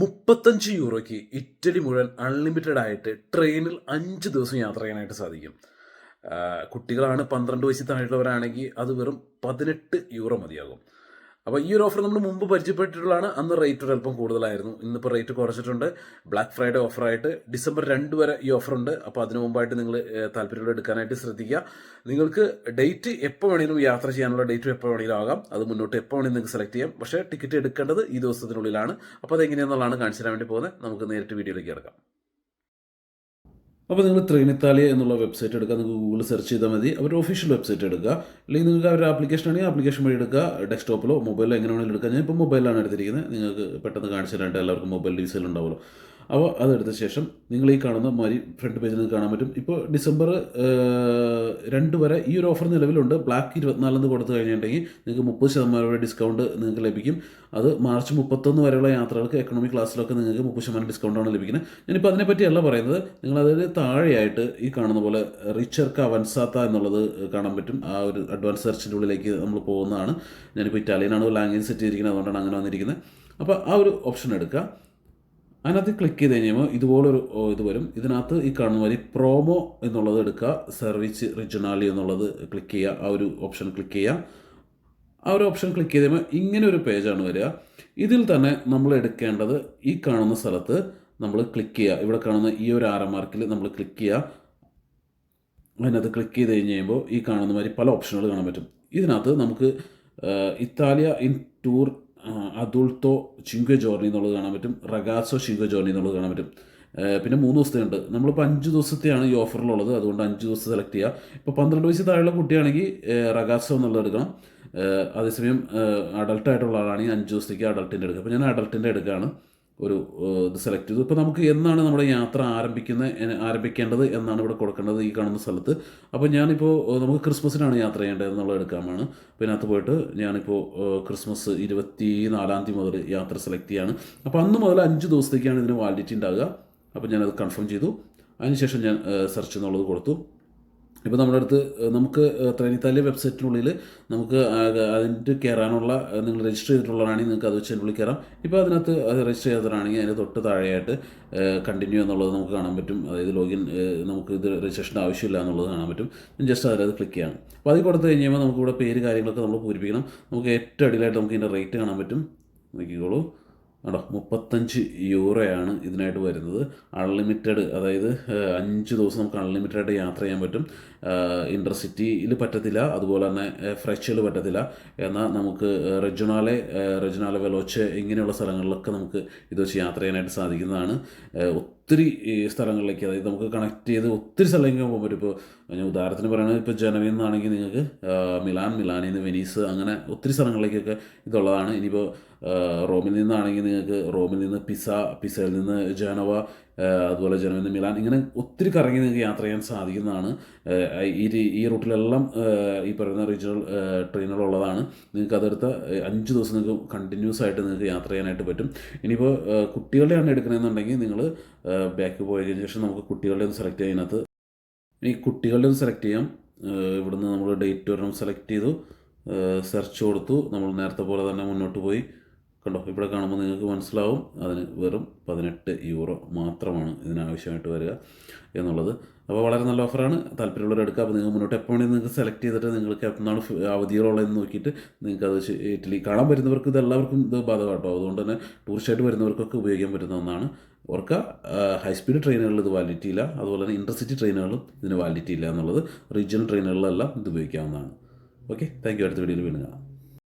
മുപ്പത്തഞ്ച് യൂറോയ്ക്ക് ഇറ്റലി മുഴുവൻ അൺലിമിറ്റഡ് ആയിട്ട് ട്രെയിനിൽ അഞ്ച് ദിവസം യാത്ര ചെയ്യാനായിട്ട് സാധിക്കും. കുട്ടികളാണ് പന്ത്രണ്ട് വയസ്സിൽ താഴെയുള്ളവരാണെങ്കിൽ അത് വെറും പതിനെട്ട് യൂറോ മതിയാകും. അപ്പോൾ ഈ ഒരു ഓഫർ നമ്മൾ മുമ്പ് പരിചയപ്പെട്ടിട്ടുള്ളതാണ്. അന്ന് റേറ്റ് അല്പം കൂടുതലായിരുന്നു. ഇന്നിപ്പോൾ റേറ്റ് കുറച്ചിട്ടുണ്ട്. ബ്ലാക്ക് ഫ്രൈഡേ ഓഫറായിട്ട് ഡിസംബർ രണ്ട് വരെ ഈ ഓഫർ ഉണ്ട്. അപ്പോൾ അതിന് മുമ്പായിട്ട് നിങ്ങൾ താല്പര്യമുള്ള എടുക്കാനായിട്ട് ശ്രദ്ധിക്കുക. നിങ്ങൾക്ക് ഡേറ്റ് എപ്പോൾ വേണമെങ്കിലും യാത്ര ചെയ്യാനുള്ള ഡേറ്റ് എപ്പോൾ വേണമെങ്കിലും ആകാം. അത് മുന്നോട്ട് എപ്പോൾ വേണമെങ്കിലും നിങ്ങൾക്ക് സെലക്ട് ചെയ്യാം. പക്ഷേ ടിക്കറ്റ് എടുക്കേണ്ടത് ഈ ദിവസത്തിനുള്ളിലാണ്. അപ്പോൾ അതെങ്ങനെയാണെന്നുള്ളതാണ് കാണിച്ചു തരാൻ വേണ്ടി പോകുന്നത്. നമുക്ക് നേരിട്ട് വീഡിയോയിലേക്ക് കിടക്കാം. അപ്പോൾ നിങ്ങൾ ത്രിനിത്താലി എന്നുള്ള വെബ്സൈറ്റ് എടുക്കുക നിങ്ങൾക്ക് ഗൂഗിൾ സെർച്ച് ചെയ്താൽ മതി. അവരുടെ ഒഫീഷ്യൽ വെബ്സൈറ്റ് എടുക്കുക. അല്ലെങ്കിൽ നിങ്ങൾക്ക് അവരുടെ ആപ്ലിക്കേഷൻ ആണെങ്കിൽ ആപ്ലിക്കേഷൻ വഴി എടുക്കുക. ഡെസ്ക്ടോപ്പിലോ മൊബൈലോ എങ്ങനെ വേണമെങ്കിലും എടുക്കുക ഞാൻ ഇപ്പോൾ മൊബൈലാണ് എടുത്തിരിക്കുന്നത്. നിങ്ങൾക്ക് പെട്ടെന്ന് കാണിച്ചു എല്ലാവർക്കും മൊബൈൽ ഡീസൽ ഉണ്ടാവുമല്ലോ. അപ്പോൾ അതെടുത്ത ശേഷം നിങ്ങൾ ഈ കാണുന്ന മാതിരി ഫ്രണ്ട് പേജിൽ നിന്ന് കാണാൻ പറ്റും. ഇപ്പോൾ ഡിസംബർ രണ്ട് വരെ ഈ ഒരു ഓഫർ നിലവിലുണ്ട്. ബ്ലാക്ക് ഇരുപത്തിനാലെന്ന് കൊടുത്തു കഴിഞ്ഞിട്ടുണ്ടെങ്കിൽ നിങ്ങൾക്ക് മുപ്പത് ശതമാനം വരെ ഡിസ്കൗണ്ട് നിങ്ങൾക്ക് ലഭിക്കും. അത് മാർച്ച് മുപ്പത്തൊന്ന് വരെയുള്ള യാത്രകൾക്ക് എക്കണോമിക് ക്ലാസ്സിലൊക്കെ നിങ്ങൾക്ക് മുപ്പത് ശതമാനം ഡിസ്കൗണ്ടാണ് ലഭിക്കുന്നത്. ഞാനിപ്പോൾ അതിനെപ്പറ്റിയല്ല പറയുന്നത്. നിങ്ങൾ അതിന് താഴെയായിട്ട് ഈ കാണുന്ന പോലെ റിച്ചർക്ക് അവൻസാത്ത എന്നുള്ളത് കാണാൻ പറ്റും. ആ ഒരു അഡ്വാൻസ് സെർച്ചിന്റെ ഉള്ളിലേക്ക് നമ്മൾ പോകുന്നതാണ്. ഞാനിപ്പോൾ ഇറ്റാലിയനാണ് ലാംഗ്വേജ് സെറ്റ് ചെയ്തിരിക്കുന്നത്. അതുകൊണ്ടാണ് അങ്ങനെ വന്നിരിക്കുന്നത്. അപ്പോൾ ആ ഒരു ഓപ്ഷൻ എടുക്കുക. അതിനകത്ത് ക്ലിക്ക് ചെയ്ത് കഴിയുമ്പോൾ ഇതുപോലൊരു ഇത് വരും. ഇതിനകത്ത് ഈ കാണുന്ന മാതിരി പ്രോമോ എന്നുള്ളത് എടുക്കുക. സർവീസ് റിജണാലി എന്നുള്ളത് ക്ലിക്ക് ചെയ്യുക. ആ ഒരു ഓപ്ഷൻ ക്ലിക്ക് ചെയ്യുക. ആ ഒരു ഓപ്ഷൻ ക്ലിക്ക് ചെയ്ത് കഴിയുമ്പോൾ ഇങ്ങനെ ഒരു പേജാണ് വരിക. ഇതിൽ തന്നെ നമ്മൾ എടുക്കേണ്ടത് ഈ കാണുന്ന സ്ഥലത്ത് നമ്മൾ ക്ലിക്ക് ചെയ്യുക. ഇവിടെ കാണുന്ന ഈ ഒരു ആറ് മാർക്കിൽ നമ്മൾ ക്ലിക്ക് ചെയ്യുക. അതിനകത്ത് ക്ലിക്ക് ചെയ്ത് കഴിഞ്ഞ് കഴിയുമ്പോൾ ഈ കാണുന്ന മാതിരി പല ഓപ്ഷനുകൾ കാണാൻ പറ്റും. ഇതിനകത്ത് നമുക്ക് ഇറ്റാലിയ ഇൻ ടൂർ അദുൾട്ടോ ചിങ്ക ജോർണി എന്നുള്ളത് കാണാൻ പറ്റും റഗാസോ ചിങ്ക ജോർണി എന്നുള്ളത് കാണാൻ പറ്റും. പിന്നെ മൂന്ന് ദിവസത്തെയുണ്ട് നമ്മളിപ്പോൾ അഞ്ച് ദിവസത്തെയാണ് ഈ ഓഫറിലുള്ളത്. അതുകൊണ്ട് അഞ്ച് ദിവസം സെലക്ട് ചെയ്യുക ഇപ്പോൾ പന്ത്രണ്ട് വയസ്സ് താഴെയുള്ള കുട്ടിയാണെങ്കിൽ റഗാസോ എന്നുള്ളത് എടുക്കണം. അതേസമയം അഡൾട്ട് ആയിട്ടുള്ള ആളാണെങ്കിൽ അഞ്ച് ദിവസത്തേക്ക് അഡൾട്ടിന്റെ എടുക്കുക. അപ്പോൾ ഞാൻ അഡൾട്ടിന്റെ എടുക്കുകയാണ്. ഒരു ഇത് സെലക്ട് ചെയ്തു. ഇപ്പോൾ നമുക്ക് എന്നാണ് നമ്മുടെ യാത്ര ആരംഭിക്കുന്ന എ- ആരംഭിക്കേണ്ടത് എന്നാണ് ഇവിടെ കൊടുക്കേണ്ടത് ഈ കാണുന്ന സ്ഥലത്ത്. അപ്പോൾ ഞാനിപ്പോൾ നമുക്ക് ക്രിസ്മസിനാണ് യാത്ര ചെയ്യേണ്ടത് എന്നുള്ളത് എടുക്കാമാണ് അപ്പോൾ ഇതിനകത്ത് പോയിട്ട് ഞാനിപ്പോൾ ക്രിസ്മസ് ഇരുപത്തി നാലാം തീയതി മുതൽ യാത്ര സെലക്ട് ചെയ്യാണ്. അപ്പോൾ അന്ന് മുതൽ അഞ്ച് ദിവസത്തേക്കാണ് ഇതിന് വാലിഡിറ്റി ഉണ്ടാകുക അപ്പോൾ ഞാനത് കൺഫേം ചെയ്തു. അതിനുശേഷം ഞാൻ സെർച്ച് എന്നുള്ളത് കൊടുത്തു. ഇപ്പോൾ നമ്മുടെ അടുത്ത് നമുക്ക് ത്രൈനിത്താലിയ വെബ്സൈറ്റിനുള്ളിൽ നമുക്ക് അതിന്റെ കയറാനുള്ള നിങ്ങൾ രജിസ്റ്റർ ചെയ്തിട്ടുള്ളതാണെങ്കിൽ നിങ്ങൾക്ക് അത് വെച്ച് അതിനുള്ളിൽ കയറാം ഇപ്പോൾ അതിനകത്ത് അത് രജിസ്റ്റർ ചെയ്തതാണെങ്കിൽ അതിന് തൊട്ട് താഴെയായിട്ട് കണ്ടിന്യൂ എന്നുള്ളത് നമുക്ക് കാണാൻ പറ്റും. അതായത് ലോഗിൻ നമുക്ക് ഇത് രജിസ്ട്രേഷൻ ആവശ്യമില്ല എന്നുള്ളത് കാണാൻ പറ്റും. ജസ്റ്റ് അതിലത് ക്ലിക്ക് ചെയ്യാം. അപ്പോൾ അതിൽ കൊടുത്തു കഴിഞ്ഞാൽ നമുക്ക് ഇവിടെ പേര് കാര്യങ്ങളൊക്കെ നമ്മൾ പൂരിപ്പിക്കണം. നമുക്ക് ഏറ്റവും അടിയിലായിട്ട് നമുക്ക് ഇതിന്റെ റേറ്റ് കാണാൻ പറ്റും. നോക്കിക്കോളൂ. കേട്ടോ മുപ്പത്തഞ്ച് യൂറോയാണ് ഇതിനായിട്ട് വരുന്നത്. അൺലിമിറ്റഡ് അതായത് അഞ്ച് ദിവസം നമുക്ക് അൺലിമിറ്റഡ് യാത്ര ചെയ്യാൻ പറ്റും. ഇന്റർസിറ്റിയിൽ പറ്റത്തില്ല അതുപോലെ തന്നെ ഫ്രഷിൽ പറ്റത്തില്ല. എന്നാൽ നമുക്ക് റെജുണാലെ റെജുണാലെ വെലോച്ച് ഇങ്ങനെയുള്ള സ്ഥലങ്ങളിലൊക്കെ നമുക്ക് ഇത് വെച്ച് യാത്ര ചെയ്യാനായിട്ട് സാധിക്കുന്നതാണ്. ഒത്തിരി സ്ഥലങ്ങളിലേക്ക് അതായത് നമുക്ക് കണക്ട് ചെയ്ത് ഒത്തിരി സ്ഥലങ്ങളിലേക്ക് പോകാൻ പറ്റും. ഇപ്പോൾ ഞാൻ ഉദാഹരണത്തിന് പറയുന്നത് ഇപ്പോൾ ജനവിൽ നിന്നാണെങ്കിൽ നിങ്ങൾക്ക് മിലാൻ മിലാനിൽ നിന്ന് വെനീസ് അങ്ങനെ ഒത്തിരി സ്ഥലങ്ങളിലേക്കൊക്കെ ഇതുള്ളതാണ്. ഇനിയിപ്പോൾ റോമിൽ നിന്നാണെങ്കിൽ നിങ്ങൾക്ക് റോമിൽ നിന്ന് പിസ പിസയിൽ നിന്ന് ജനവ അതുപോലെ ജനവിൽ നിന്ന് മിലാൻ ഇങ്ങനെ ഒത്തിരി കറങ്ങി നിങ്ങൾക്ക് യാത്ര ചെയ്യാൻ സാധിക്കുന്നതാണ്. ഈ ഈ റൂട്ടിലെല്ലാം ഈ പറയുന്ന റീജിയണൽ ട്രെയിനുകളുള്ളതാണ്. നിങ്ങൾക്ക് അതെടുത്ത അഞ്ച് ദിവസം നിങ്ങൾക്ക് കണ്ടിന്യൂസ് ആയിട്ട് നിങ്ങൾക്ക് യാത്ര ചെയ്യാനായിട്ട് പറ്റും. ഇനിയിപ്പോൾ കുട്ടികളുടെയാണ് എടുക്കണമെന്നുണ്ടെങ്കിൽ നിങ്ങൾ ബാക്ക് പോയതിനു ശേഷം നമുക്ക് കുട്ടികളുടെ ഒന്ന് സെലക്ട് ചെയ്യുന്നതിനകത്ത് ഈ കുട്ടികളുടെ ഒന്ന് സെലക്ട് ചെയ്യാം. ഇവിടുന്ന് നമ്മൾ ഡേറ്റ് ഒരെണ്ണം സെലക്ട് ചെയ്തു. സെർച്ച് കൊടുത്തു. നമ്മൾ നേരത്തെ പോലെ തന്നെ മുന്നോട്ട് പോയി. കണ്ടോ ഇവിടെ കാണുമ്പോൾ നിങ്ങൾക്ക് മനസ്സിലാവും. അതിന് വെറും പതിനെട്ട് യൂറോ മാത്രമാണ് ഇതിനാവശ്യമായിട്ട് വരിക എന്നുള്ളത്. അപ്പോൾ വളരെ നല്ല ഓഫറാണ് താല്പര്യമുള്ളവർ എടുക്കുക. അപ്പോൾ നിങ്ങൾ മുന്നോട്ട് എപ്പോൾ വേണമെങ്കിൽ നിങ്ങൾക്ക് സെലക്ട് ചെയ്തിട്ട് നിങ്ങൾക്ക് എപ്പോഴാണ് അവധികളുള്ളതെന്ന് നോക്കിയിട്ട് നിങ്ങൾക്ക് അത് ഇറ്റലി കാണാൻ വരുന്നവർക്ക് ഇത് എല്ലാവർക്കും ഇത് ബാധകമാട്ടോ. അതുകൊണ്ട് തന്നെ ടൂറിസ്റ്റായിട്ട് വരുന്നവർക്കൊക്കെ ഉപയോഗിക്കാൻ പറ്റുന്ന ഒന്നാണ്. ഓർക്കുക ഹൈ സ്പീഡ് ട്രെയിനുകളിൽ ഇത് വാലിഡിറ്റി ഇല്ല. അതുപോലെ തന്നെ ഇന്റർസിറ്റി ട്രെയിനുകളും ഇതിന് വാലിഡിറ്റി ഇല്ല എന്നുള്ളത് റീജിയണൽ ട്രെയിനുകളിലെല്ലാം ഇത് ഉപയോഗിക്കാവുന്നതാണ്. ഓക്കെ താങ്ക് യു അടുത്ത വീഡിയോയിൽ വീണ്ടും കാണാം.